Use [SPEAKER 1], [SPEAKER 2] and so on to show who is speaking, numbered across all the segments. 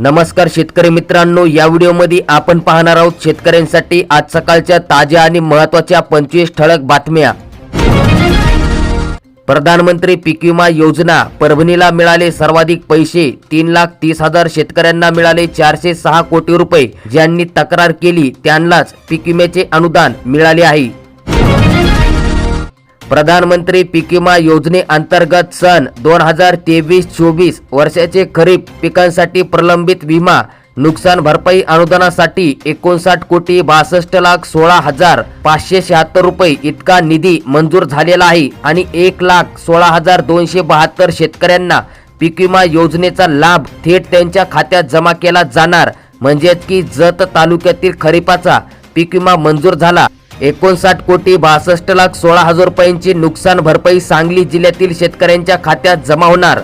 [SPEAKER 1] नमस्कार शेतकरी मित्रांनो या व्हिडिओमध्ये आपण पाहणार आहोत शेतकऱ्यांसाठी आज सकाळच्या ताज्या आणि महत्त्वाच्या पंचवीस ठळक बातम्या. प्रधानमंत्री पीक विमा योजना परभणीला मिळाले सर्वाधिक पैसे तीन लाख तीस हजार शेतकऱ्यांना मिळाले चारशे सहा कोटी रुपये. ज्यांनी तक्रार केली त्यांनाच पीक विम्याचे अनुदान मिळाले आहे. प्रधानमंत्री पीक विमा योजनेअंतर्गत सन दोन हजार तेवीस चोवीस वर्षाचे खरीप पिकांसाठी प्रलंबित विमा नुकसान भरपाई अनुदानासाठी एकोणसाठ कोटी बासष्ट लाख सोळा हजार पाचशे शहात्तर रुपये इतका निधी मंजूर झालेला आहे आणि एक लाख सोळा हजार दोनशे बहात्तर शेतकऱ्यांना पीक विमा योजनेचा लाभ थेट त्यांच्या खात्यात जमा केला जाणार. म्हणजेच की जत तालुक्यातील खरीपाचा पीक विमा मंजूर झाला. एकोणसाठ कोटी बासष्ट लाख सोळा हजार रुपयांची नुकसान भरपाई सांगली जिल्ह्यातील शेतकऱ्यांच्या खात्यात जमा होणार.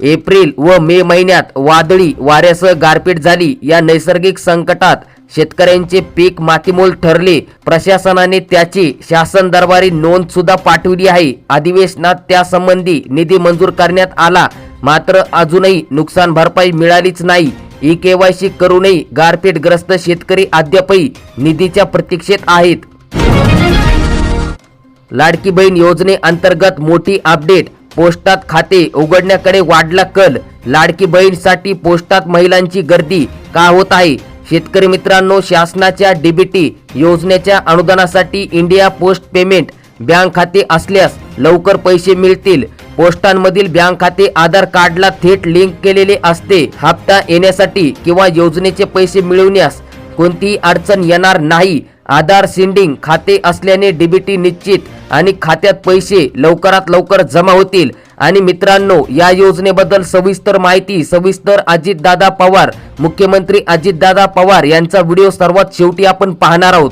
[SPEAKER 1] एप्रिल व मे महिन्यात वादळी वाऱ्यासह गारपीट झाली. या नैसर्गिक संकटात शेतकऱ्यांचे पीक मातीमोल ठरले. प्रशासनाने त्याची शासन दरबारी नोंद सुद्धा पाठवली आहे. अधिवेशनात त्यासंबंधी निधी मंजूर करण्यात आला. मात्र अजूनही नुकसान भरपाई मिळालीच नाही. ई केवायसी करूनही गारपीटग्रस्त शेतकरी अद्यापही निधीच्या प्रतीक्षेत आहेत. लाडकी बहीण योजनेअंतर्गत मोठी अपडेट. पोस्टात खाते उघडण्याकडे वाढला कल. लाडकी बहीणसाठी पोस्टात महिलांची गर्दी का होत आहे? शेतकरी मित्रांनो शासनाच्या डीबीटी योजनेच्या अनुदानासाठी इंडिया पोस्ट पेमेंट बँक खाते असल्यास लवकर पैसे मिळतील. पोस्टांमधील बँक खाते आधार कार्डला थेट लिंक केलेले असते. हप्ता येण्यासाठी किंवा योजनेचे पैसे मिळवण्यास कोणतीही अडचण येणार नाही. आधार सिंडिंग खाते असल्याने डीबीटी निश्चित आणि खात्यात पैसे लवकरात लवकर जमा होतील. आणि मित्रांनो या योजनेबद्दल सविस्तर माहिती सविस्तर अजितदादा पवार मुख्यमंत्री अजितदादा पवार यांचा व्हिडिओ सर्वात शेवटी आपण पाहणार आहोत.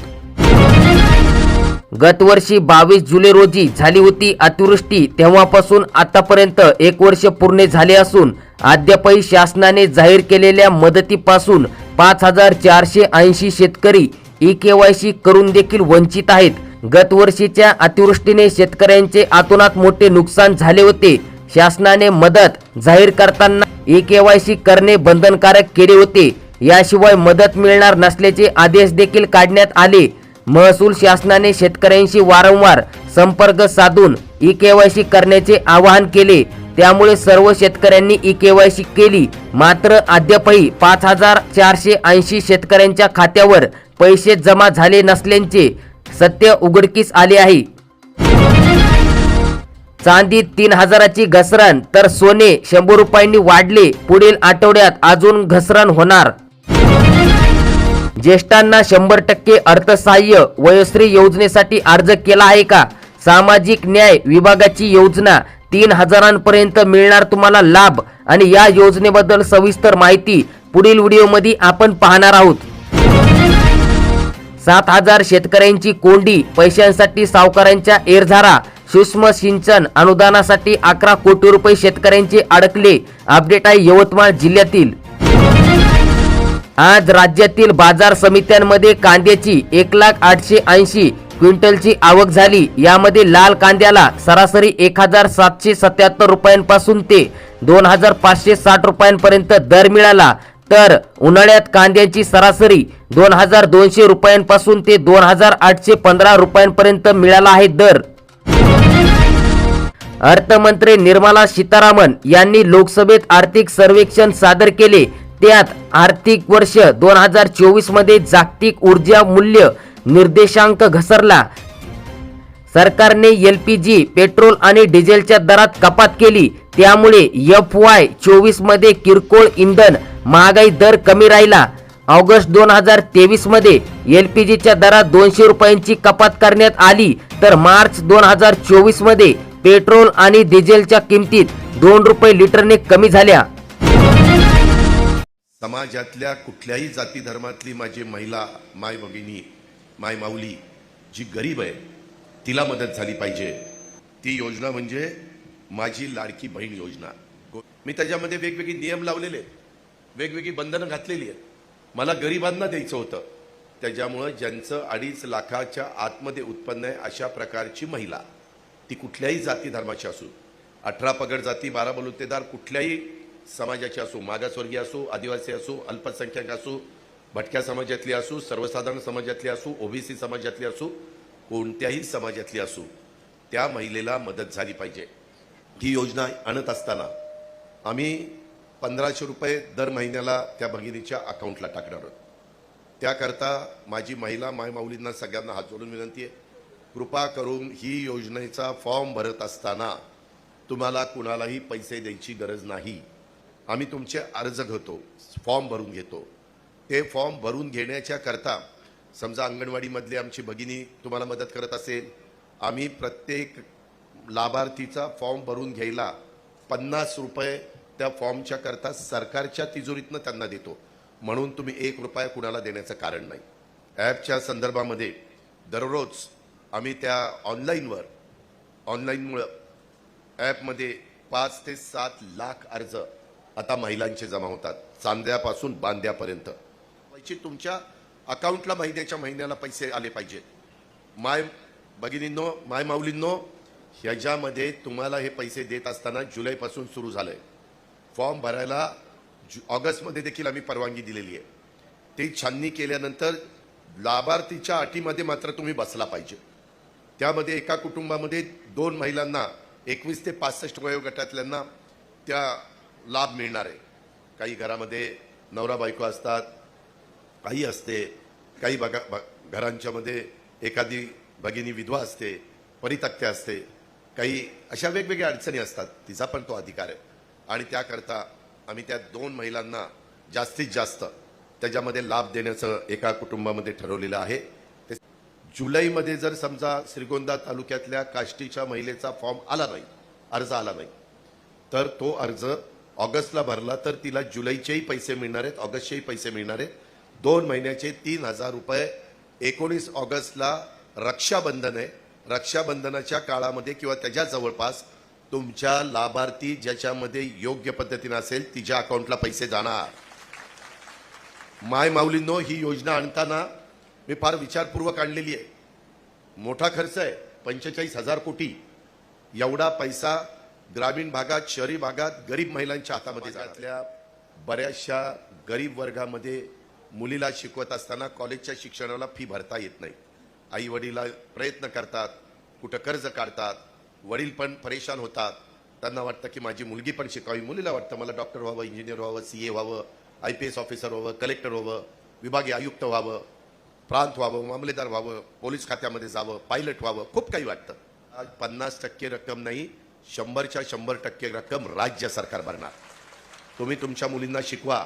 [SPEAKER 1] गतवर्षी बावीस जुलै रोजी झाली होती अतिवृष्टी. तेव्हापासून आतापर्यंत एक वर्ष पूर्ण झाले असून अद्यापही शासनाने जाहीर केलेल्या मदतीपासून पाच हजार चारशे ऐंशी शेतकरी ई के वाय सी करून देखील वंचित आहेत. गतवर्षीच्या अतिवृष्टीने शेतकऱ्यांचे आतोनात मोठे नुकसान झाले होते. शासनाने मदत जाहीर करताना ई के वाय सी करणे बंधनकारक केले होते. याशिवाय मदत मिळणार नसल्याचे आदेश देखील काढण्यात आले. महसूल शासनाने शेतकऱ्यांशी वारंवार संपर्क साधून ई केवायसी करण्याचे आवाहन केले. त्यामुळे सर्व शेतकऱ्यांनी ई केवायसी केली. मात्र अद्यापही पाच हजार चारशे ऐंशी शेतकऱ्यांच्या खात्यावर पैसे जमा झाले नसल्याचे सत्य उघडकीस आले आहे. चांदी तीन हजाराची घसरण तर सोने शंभर रुपयांनी वाढले. पुढील आठवड्यात अजून घसरण होणार. ज्येष्ठांना शंभर टक्के अर्थसहाय्य वयोश्री योजनेसाठी अर्ज केला आहे का? सामाजिक न्याय विभागाची योजना तीन हजारांपर्यंत मिळणार तुम्हाला लाभ? आणि या योजनेबद्दल सविस्तर माहिती पुढील व्हिडिओमध्ये आपण पाहणार आहोत. सात हजार शेतकऱ्यांची कोंडी पैशांसाठी सावकारांच्या एरझारा सूक्ष्म सिंचन अनुदानासाठी अकरा कोटी रुपये शेतकऱ्यांचे अडकले अपडेट आहे यवतमाळ जिल्ह्यातील. आज राज्यातील बाजार समित्यांमध्ये कांद्याची एक लाख आठशे ऐंशी क्विंटलची आवक झाली. यामध्ये लाल कांद्याला सरासरी एक हजार सातशे सत्याहत्तर रुपयांपासून ते दोन हजार पाचशे साठ रुपयांपर्यंत दर मिळाला. तर उन्हाळ्यात कांद्याची सरासरी दोन हजार दोनशे रुपयांपासून ते दोन हजार आठशे पंधरा रुपयांपर्यंत मिळाला आहे दर. अर्थमंत्री निर्मला सीतारामन यांनी लोकसभेत आर्थिक सर्वेक्षण सादर केले. त्यात आर्थिक वर्ष दोन हजार चोवीसमध्ये जागतिक ऊर्जा मूल्य निर्देशांक घसरला. सरकारने एल पी जी पेट्रोल आणि डिझेलच्या दरात कपात केली. त्यामुळे एफ वाय चोवीसमध्ये किरकोळ इंधन महागाई दर कमी राहिला. ऑगस्ट दोन हजार तेवीसमध्ये एल पी जीच्या दरात दोनशे रुपयांची कपात करण्यात आली. तर मार्च दोन हजार चोवीसमध्ये पेट्रोल आणि डिझेलच्या किमतीत दोन रुपये लिटरने कमी झाल्या.
[SPEAKER 2] समाजातल्या कुठल्याही जाती धर्मातली माझी महिला माय भगिनी माय माऊली जी गरीब आहे तिला मदत झाली पाहिजे. ती योजना म्हणजे माझी लाडकी बहीण योजना. मी त्याच्यामध्ये वेगवेगळे नियम लावलेले आहेत. वेगवेगळी बंधनं घातलेली आहेत. मला गरिबांना द्यायचं होतं. त्याच्यामुळं ज्यांचं अडीच लाखाच्या आतमध्ये उत्पन्न आहे अशा प्रकारची महिला ती कुठल्याही जाती धर्माची असू. अठरा पगड जाती बारा बलुतेदार कुठल्याही समाजाची असो मागासवर्गीय असो आदिवासी असो अल्पसंख्याक असो भटक्या समाजातली असो सर्वसाधारण समाजातली असो ओबीसी समाजातली असो कोणत्याही समाजातली असो त्या महिलेला मदत झाली पाहिजे. ही योजना आणत असताना आम्ही पंधराशे रुपये दर महिन्याला त्या भगिनीच्या अकाउंटला टाकणार आहोत. त्याकरता माझी महिला मायमाऊलींना सगळ्यांना हात जोडून विनंती आहे. कृपा करून ही योजनेचा फॉर्म भरत असताना तुम्हाला कुणालाही पैसे द्यायची गरज नाही. आम्ही तुमचे अर्ज घेतो फॉर्म भरून घेतो. ते फॉर्म भरून घेण्याच्या करता समजा अंगणवाडीमधली आमची भगिनी तुम्हाला मदत करत असेल आम्ही प्रत्येक लाभार्थीचा फॉर्म भरून घ्यायला पन्नास रुपये त्या फॉर्मच्या करता सरकारच्या तिजोरीतनं त्यांना देतो. म्हणून तुम्ही एक रुपया कुणाला देण्याचं कारण नाही. ॲपच्या संदर्भामध्ये दररोज आम्ही त्या ऑनलाईनवर ऑनलाईनमुळं ॲपमध्ये पाच ते सात लाख अर्ज आता महिलांचे जमा होतात. चांद्यापासून बांद्यापर्यंत. पैसे तुमच्या अकाउंटला महिन्याच्या महिन्याला पैसे आले पाहिजेत. माय भगिनींनो माय माऊलींनो ह्याच्यामध्ये तुम्हाला हे पैसे देत असताना जुलैपासून सुरू झालंय. फॉर्म भरायला जु ऑगस्टमध्ये देखील आम्ही परवानगी दिलेली आहे. ती छाननी केल्यानंतर लाभार्थीच्या अटीमध्ये मात्र तुम्ही बसला पाहिजे. त्यामध्ये एका कुटुंबामध्ये दोन महिलांना एकवीस ते पासष्ट वयोगटातल्यांना त्या लाभ मिळणार आहे. काही घरामध्ये नवरा बायको असतात काही असते काही बघा ब- घरांच्यामध्ये एखादी भगिनी विधवा असते परितक्त्या असते काही अशा वेगवेगळ्या अडचणी असतात तिचा पण तो अधिकार आहे. आणि त्याकरता आम्ही त्या दोन महिलांना जास्तीत जास्त त्याच्यामध्ये लाभ देण्याचं एका कुटुंबामध्ये ठरवलेलं आहे. ते जुलैमध्ये जर समजा श्रीगोंदा तालुक्यातल्या काष्टीच्या महिलेचा फॉर्म आला नाही अर्ज आला नाही तर तो अर्ज ऑगस्टला भरला तर तिला जुलैचेही पैसे मिळणार आहेत ऑगस्टचेही पैसे मिळणार आहेत. दोन महिन्याचे तीन हजार रुपये. एकोणीस ऑगस्टला रक्षाबंधन आहे. रक्षाबंधनाच्या काळामध्ये किंवा त्याच्या जवळपास तुमच्या लाभार्थी ज्याच्यामध्ये योग्य पद्धतीनं असेल तिच्या अकाउंटला पैसे जाणार. माय माऊलींनो ही योजना आणताना मी फार विचारपूर्वक आणलेली आहे. मोठा खर्च आहे पंचेचाळीस हजार कोटी. एवढा पैसा ग्रामीण भागात शहरी भागात गरीब महिलांच्या हातामध्ये जातल्या बऱ्याचशा गरीब वर्गामध्ये मुलीला शिकवत असताना कॉलेजच्या शिक्षणाला फी भरता येत नाही. आई वडील प्रयत्न करतात कुठं कर्ज काढतात वडील पण परेशान होतात. त्यांना वाटतं की माझी मुलगी पण शिकावी. मुलीला वाटतं मला डॉक्टर व्हावं इंजिनियर व्हावं सी ए व्हावं आय पी एस ऑफिसर व्हावं कलेक्टर व्हावं विभागीय आयुक्त व्हावं प्रांत व्हावं मामलेदार व्हावं पोलीस खात्यामध्ये जावं पायलट व्हावं. खूप काही वाटतं. आज पन्नास टक्के रक्कम नाही शंभरच्या शंभर टक्के रक्कम राज्य सरकार भरणार. तुम्ही तुमच्या मुलींना शिकवा.